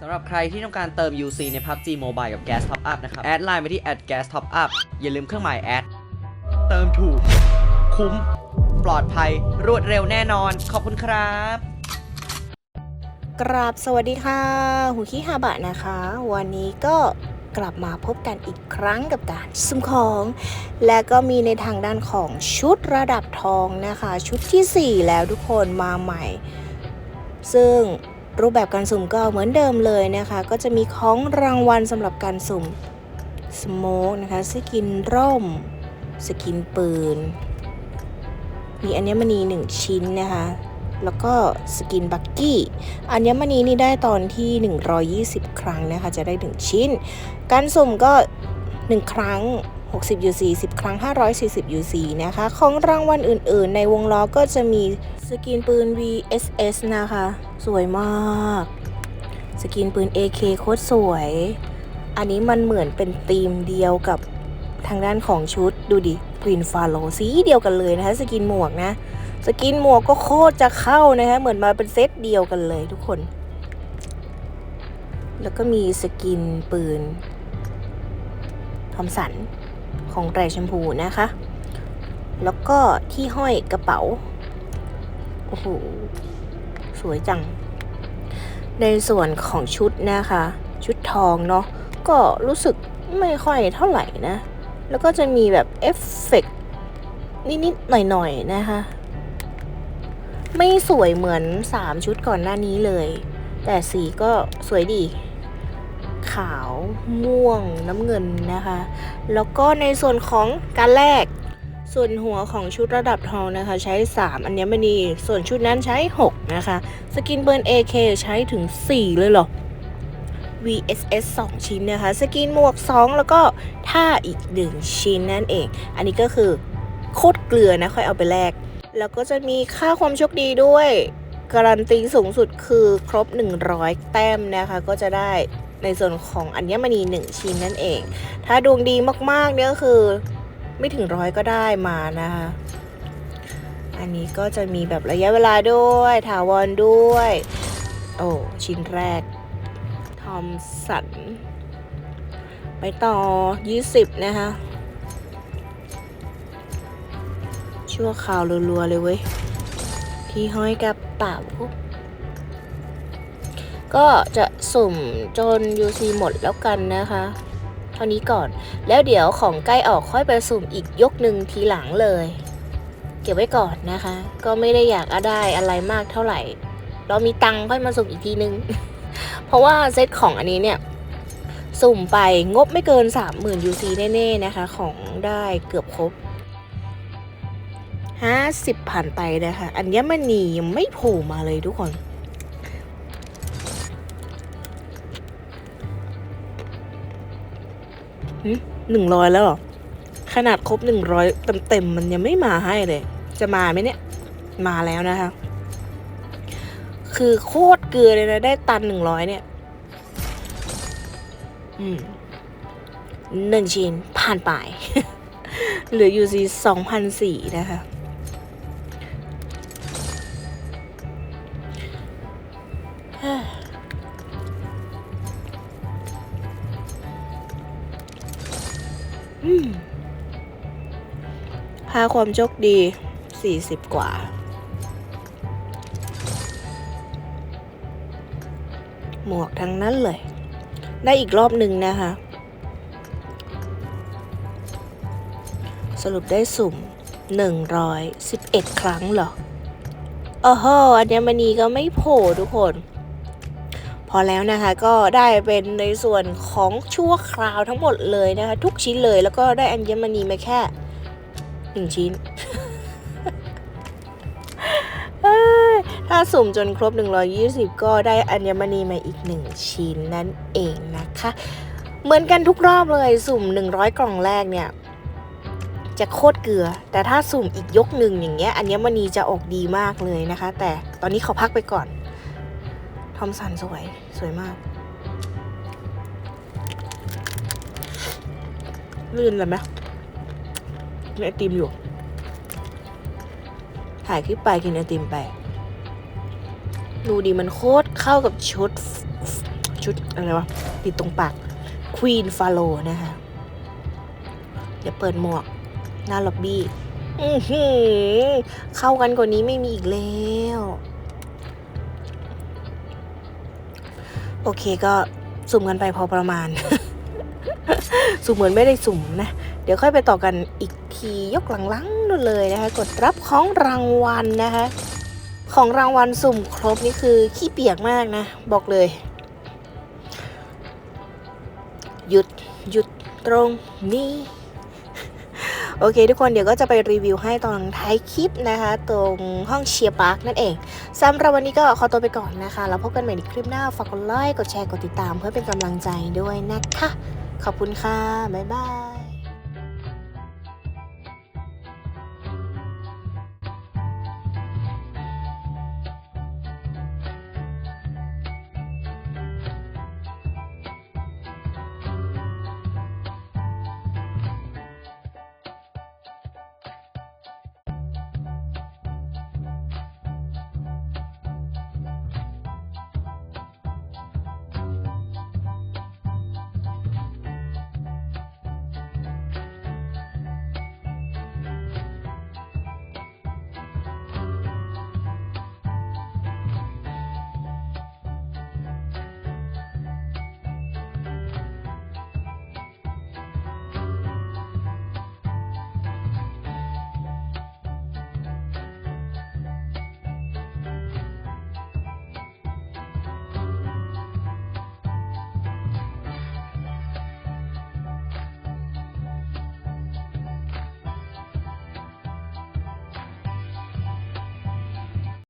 สำหรับใครที่ต้องการเติม UC ใน PUBG Mobile กับ Gas Top Up นะครับ แอดไลน์ไปที่ @gas top up อย่าลืมเครื่องหมายแอด เติมถูก คุ้ม ปลอดภัย รวดเร็วแน่นอน ขอบคุณครับ กราบสวัสดีค่ะ หูคิฮาบะนะคะ วันนี้ก็ กลับมาพบกันอีกครั้งกับการสุ่มของ และก็มีในทางด้านของชุดระดับทองนะคะ ชุดทีสี่ 4 แล้วทุกคนมาใหม่ ซึ่งรูปแบบการสุ่มก็เหมือนเดิมเลยนะคะ ก็จะมีของรางวัลสำหรับการสุ่มสโมกนะคะสกินร่ม สกินปืน มีอัญมณีหนึ่งชิ้นนะคะ แล้วก็สกินบักกี้ อัญมณีนี่ได้ตอนที่ 120 ครั้งนะคะ จะได้ 1 ชิ้น การสุ่มก็ 1 ครั้ง 60 UC 10 ครั้ง 540 UC นะคะ ของรางวัลอื่นๆ ในวงล้อก็จะมีสกินปืน VSS นะคะ สวยมาก สกินปืน AK โคตรสวย อันนี้มันเหมือนเป็นธีมเดียวกับทางด้านของชุดดูดิกรีนฟาโลสีเดียวกันเลยนะคะ สกินหมวกนะ สกินหมวกก็โคตรจะเข้านะคะเหมือนมาเป็นเซตเดียวกันเลยทุกคน แล้วก็มีสกินปืนทอมสันของแรชมพูนะคะ แล้วก็ที่ห้อยกระเป๋า โอ้โห สวยจัง ในส่วนของชุดนะคะ ชุดทองเนาะ ก็รู้สึกไม่ค่อยเท่าไหร่นะ แล้วก็จะมีแบบเอฟเฟกต์นิด ๆ หน่อย ๆ นะคะ ไม่สวยเหมือน 3 ชุดก่อนหน้านี้เลย แต่สีก็สวยดี ขาวม่วงน้ำเงินนะคะ แล้วก็ในส่วนของการแลกส่วนหัวของชุดระดับทองนะคะ ใช้ 3 อัญมณีส่วนชุดนั้นใช้ 6 นะคะ สกินเบิร์น AK ใช้ถึง 4 เลยเหรอ VSS 2 ชิ้นนะคะ สกินหมวก 2 แล้วก็ท่าอีก 1 ชิ้นนั่นเอง อันนี้ก็คือโคตรเกลือนะ ค่อยเอาไปแลก แล้วก็จะมีค่าความโชคดีด้วย การันตีสูงสุดคือครบ 100 แต้มนะคะ ก็จะได้ในส่วนของอัญมณี 1 ชิ้นนั่นเอง ถ้าดวงดีมากๆเนี่ยก็คือไม่ถึงร้อยก็ได้มานะคะ อันนี้ก็จะมีแบบระยะเวลาด้วย ถาวรด้วย โอ้ ชิ้นแรก ทอมสัน ไปต่อ 20 นะคะ ชั่วคราวรัวๆเลยเว้ย ที่ห้อยกระเป๋าก็จะสุ่มจน UC หมดแล้วกันนะคะ เท่านี้ก่อน แล้วเดี๋ยวของใกล้ออกค่อยไปสุ่มอีกยกหนึ่งทีหลังเลย เก็บไว้ก่อนนะคะ ก็ไม่ได้อยากได้อะไรมากเท่าไหร่ เรามีตังค์ค่อยมาสุ่มอีกทีนึง เพราะว่าเซตของอันนี้เนี่ย สุ่มไปงบไม่เกิน 30,000 UC แน่ๆนะคะ ของได้เกือบครบ 50 ผ่านไปนะคะ อัญมณียังไม่โผล่มาเลยทุกคน หนึ่งร้อยแล้วหรอ ขนาดครบหนึ่งร้อยเต็มๆมันยังไม่มาให้เลย จะมาไหมเนี่ย มาแล้วนะคะ คือโคตรเกลือเลยนะ ได้ตันหนึ่งร้อยเนี่ยอืมหนึ่งชิ้นผ่านไป เหลืออยู่สีสองพันสี่นะคะ พาความโชคดี 40 กว่า หมวกทั้งนั้นเลย ได้อีกรอบหนึ่งนะคะ สรุปได้สุ่ม 111 ครั้งเหรอโอ้โหอัญมณีก็ไม่โผล่ทุกคน พอแล้วนะคะก็ได้เป็นในส่วนของชั่วคราวทั้งหมดเลยนะคะทุกชิ้นเลยแล้วก็ได้อัญมณีมาแค่หนึ่งชิ้นถ้าสุ่มจนครบ 120 ก็ได้อัญมณีมาอีก 1 ชิ้นนั่นเองนะคะ เหมือนกันทุกรอบเลยสุ่ม 100 กล่องแรกเนี่ย จะโคตรเกลือ แต่ถ้าสุ่มอีกยกหนึ่งอย่างเงี้ยอัญมณีจะออกดีมากเลยนะคะ แต่ตอนนี้ขอพักไปก่อน อมสันสวย สวยมาก ลื่นเลยไหมมีไอติมอยู่ ถ่ายคลิปไปกินไอติมไป ดูดีมันโคตรเข้ากับชุด ชุดอะไรวะ ติดตรงปาก Queen f a l o นะคะเดี๋ยวเปิดหมวก หน้าล็อบบี้เข้ากันกว่านี้ไม่มีอีกแล้ว โอเคก็สุ่มกันไปพอประมาณ สุ่มเหมือนไม่ได้สุ่มนะ เดี๋ยวค่อยไปต่อกันอีกทียกหลังๆนู่นเลยนะคะ กดรับของรางวัลนะคะ ของรางวัลสุ่มครบนี่คือขี้เปียกมากนะ บอกเลย หยุดหยุดตรงนี้ โอเค ทุกคนเดี๋ยวก็จะไปรีวิวให้ตอนท้ายคลิปนะคะ ตรงห้องเชียร์พาร์คนั่นเองสำหรับวันนี้ก็ขอตัวไปก่อนนะคะ แล้วพบกันใหม่ในคลิปหน้าฝากกดไลค์กดแชร์กดติดตาม เพื่อเป็นกำลังใจด้วยนะคะ ขอบคุณค่ะบ๊ายบาย